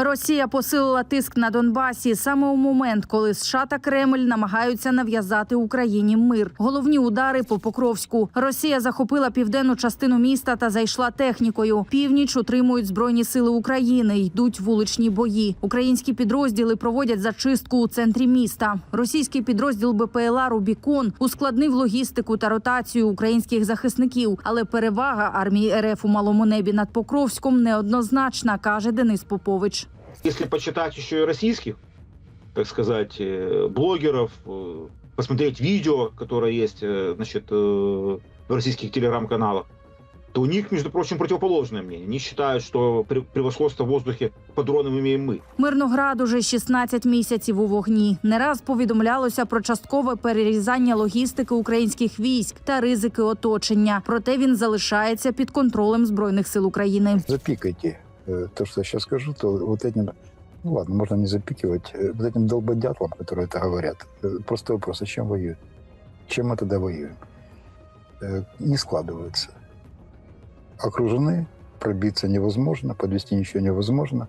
Росія посилила тиск на Донбасі саме у момент, коли США та Кремль намагаються нав'язати Україні мир. Головні удари по Покровську. Росія захопила південну частину міста та зайшла технікою. Північ утримують збройні сили України. Йдуть вуличні бої. Українські підрозділи проводять зачистку у центрі міста. Російський підрозділ БПЛА Рубікон ускладнив логістику та ротацію українських захисників. Але перевага армії РФ у малому небі над Покровськом неоднозначна, каже Денис Попович. Если почитать еще и российских, так сказать, э, блогеров, э, посмотреть видео, которые есть, э, значит, э, в российских телеграм-каналах, то у них, между прочим, противоположное мнение. Они считают, что пре- превосходство в воздухе по дронам имеем мы. Мирноград уже 16 місяців у вогні. Не раз повідомлялося про часткове перерізання логістики українських військ та ризики оточення. Проте він залишається під контролем збройних сил України. запикайте э, то, что я сейчас скажу, то вот этим, ну ладно, можно не запикивать, э, вот этим долбодятлам, которые это говорят, э, просто вопрос, а чем воюют? Чем мы тогда воюем? Э, Не складывается. Окружены, пробиться невозможно, подвести ничего невозможно,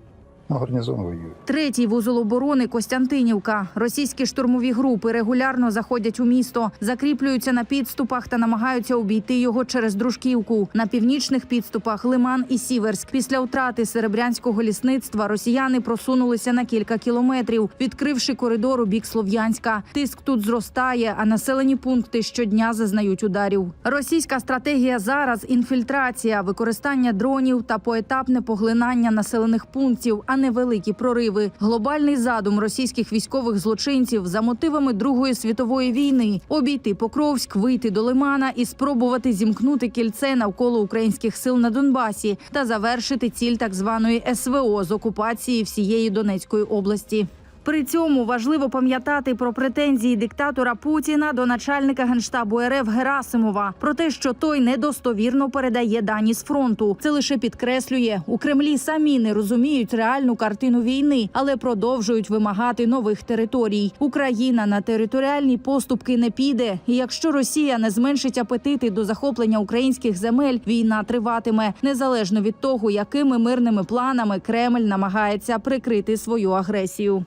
но гарнизон воюет. Третій вузол оборони Костянтинівка. Російські штурмові групи регулярно заходять у місто, закріплюються на підступах та намагаються обійти його через дружківку. На північних підступах Лиман і Сіверськ. Після втрати серебрянського лісництва росіяни просунулися на кілька кілометрів, відкривши коридор у бік Слов'янська. Тиск тут зростає, а населені пункти щодня зазнають ударів. Російська стратегія зараз інфільтрація, використання дронів та поетапне поглинання населених пунктів, а не великі прориви. Глобальний задум російських військових злочинців за мотивами Другої світової війни обійти Покровськ, вийти до Лимана і спробувати зімкнути кільце навколо українських сил на Донбасі та завершити ціль так званої СВО з окупації всієї Донецької області. При цьому важливо пам'ятати про претензії диктатора Путіна до начальника генштабу РФ Герасимова про те, що той недостовірно передає дані з фронту. Це лише підкреслює у Кремлі самі не розуміють реальну картину війни, але продовжують вимагати нових територій. Україна на територіальні поступки не піде. І якщо Росія не зменшить апетити до захоплення українських земель, війна триватиме незалежно від того, якими мирними планами Кремль намагається прикрити свою агресію.